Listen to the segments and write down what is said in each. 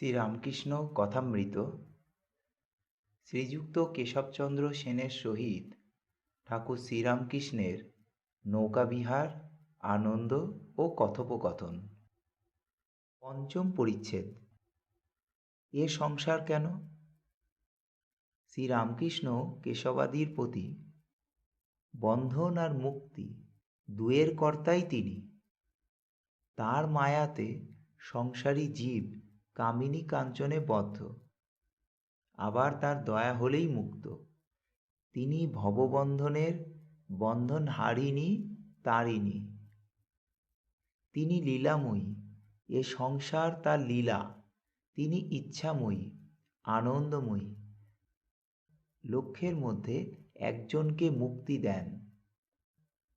শ্রীরামকৃষ্ণ কথামৃত, শ্রীযুক্ত কেশবচন্দ্র সেনের সহিত ঠাকুর শ্রীরামকৃষ্ণের নৌকাবিহার, আনন্দ ও কথোপকথন। পঞ্চম পরিচ্ছেদ, এ সংসার কেন? শ্রীরামকৃষ্ণ কেশবাদির প্রতি বন্ধন আর মুক্তি দুয়ের কর্তাই তিনি। তার মায়াতে সংসারী জীব কামিনী কাঞ্চনে বদ্ধ। আবার তার দয়া হলেই মুক্ত। তিনি ভববন্ধনের বন্ধন হারিনি তারিনি তিনি লীলাময়ী, এ সংসার তার লীলা। তিনি ইচ্ছাময়ী, আনন্দময়ী। লক্ষ্যের মধ্যে একজনকে মুক্তি দেন।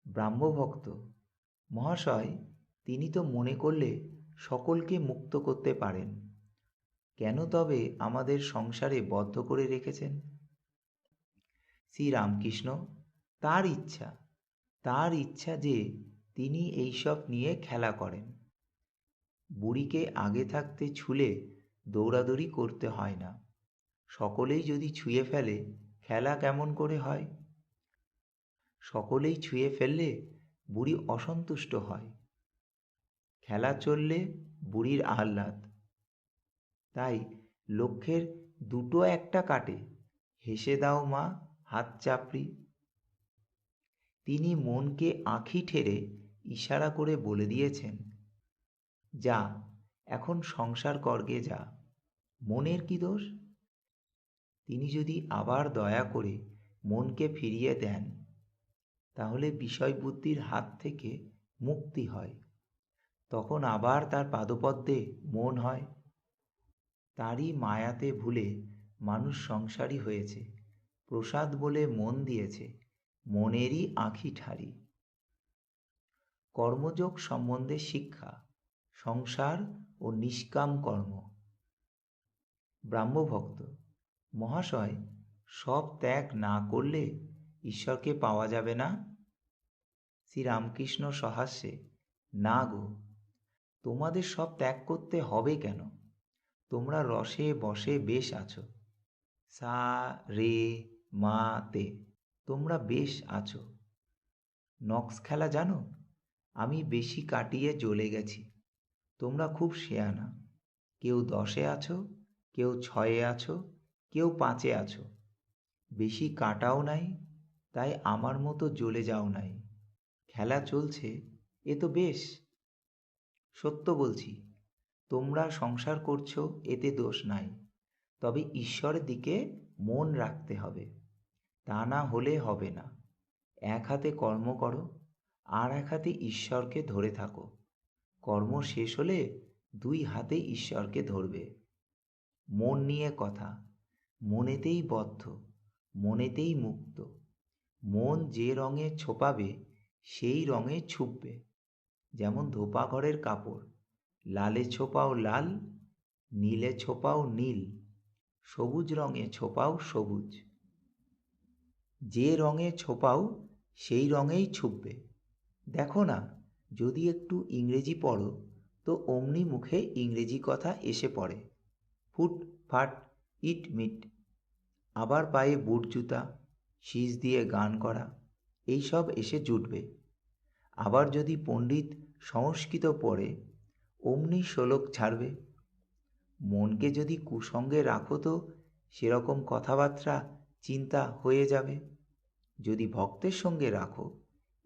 ব্রাহ্মভক্ত। মহাশয়, তিনি তো মনে করলে সকলকে মুক্ত করতে পারেন। কেন তবে আমাদের সংসারে বদ্ধ করে রেখেছেন? শ্রীরামকৃষ্ণ, তার ইচ্ছা তার ইচ্ছা যে তিনি এইসব নিয়ে খেলা করেন। বুড়িকে আগে থাকতে ছুলে দৌড়াদৌড়ি করতে হয় না। সকলেই যদি ছুঁয়ে ফেলে, খেলা কেমন করে হয়? সকলেই ছুঁয়ে ফেললে বুড়ি অসন্তুষ্ট হয়। খেলা চললে বুড়ির আহ্লাদ। তাই লক্ষ্যের দুটো একটা কাটে, হেসে দাও মা, হাত চাপড়ি। তিনি মনকে আঁখি ঠেরে ইশারা করে বলে দিয়েছেন, যা, এখন সংসার করগে যা। মনের কি দোষ? তিনি যদি আবার দয়া করে মনকে ফিরিয়ে দেন, তাহলে বিষয় বুদ্ধির হাত থেকে মুক্তি হয়। তখন আবার তার পাদপদ্মে মন হয়। তারই মায়াতে ভুলে মানুষ সংসারী হয়েছে। প্রসাদ বলে মন দিয়েছে, মনেরই আঁখি ঠারি। কর্মযোগ সম্বন্ধে শিক্ষা, সংসার ও নিষ্কাম কর্ম। ব্রাহ্মভক্ত, মহাশয়, সব ত্যাগ না করলে ঈশ্বরকে পাওয়া যাবে না? শ্রীরামকৃষ্ণ সহাস্যে, না গো তোমাদের সব ত্যাগ করতে হবে কেন? তোমরা রসে বসে বেশ আছো। সা, রে, মা, তে, তোমরা বেশ আছো। নক্স খেলা জানো? আমি বেশি কাটিয়ে জ্বলে গেছি। তোমরা খুব শেয়ানা। কেউ দশে আছো, কেউ ছয়ে আছো, কেউ পাঁচে আছো। বেশি কাটাও নাই, তাই আমার মতো জ্বলে যাও নাই। খেলা চলছে, এ তো বেশ। সত্য বলছি, তোমরা সংসার করছ, এতে দোষ নাই। তবে ঈশ্বরের দিকে মন রাখতে হবে, তা না হলে হবে না। এক হাতে কর্ম করো, আর এক হাতে ঈশ্বরকে ধরে থাকো। কর্ম শেষ হলে দুই হাতে ঈশ্বরকে ধরবে। মন নিয়ে কথা, মনেতেই বদ্ধ, মনেতেই মুক্ত। মন যে রঙে ছোপাবে, সেই রঙে ছুপবে। যেমন ধোপা ঘরের কাপড় লালে ছোপাও লাল নীলে ছোপাও নীল সবুজ রঙে ছোপাও সবুজ। যে রঙে ছোপাও সেই রঙেই ছুপবে। দেখো না যদি একটু ইংরেজি পড়ো তো অমনি মুখে ইংরেজি কথা এসে পড়ে। ফুট ফাট ইট মিট। আবার পায়ে বুট জুতা শীষ দিয়ে গান করা এইসব এসে জুটবে। আবার যদি পণ্ডিত সংস্কৃত পড়ে, অমনি শ্লোক ছাড়বে। মনকে যদি কুসঙ্গে রাখো তো, সেরকম কথাবার্তা চিন্তা হয়ে যাবে। যদি ভক্তের সঙ্গে রাখো,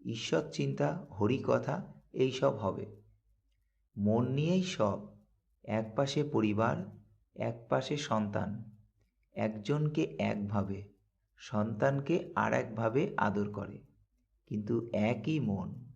ঈশ্বর চিন্তা হরি হরিকথা এইসব হবে। মন নিয়েই সব, এক পাশে পরিবার, এক পাশে সন্তান। একজনকে একভাবে সন্তানকে আর একভাবে আদর করে। কিন্তু একই মন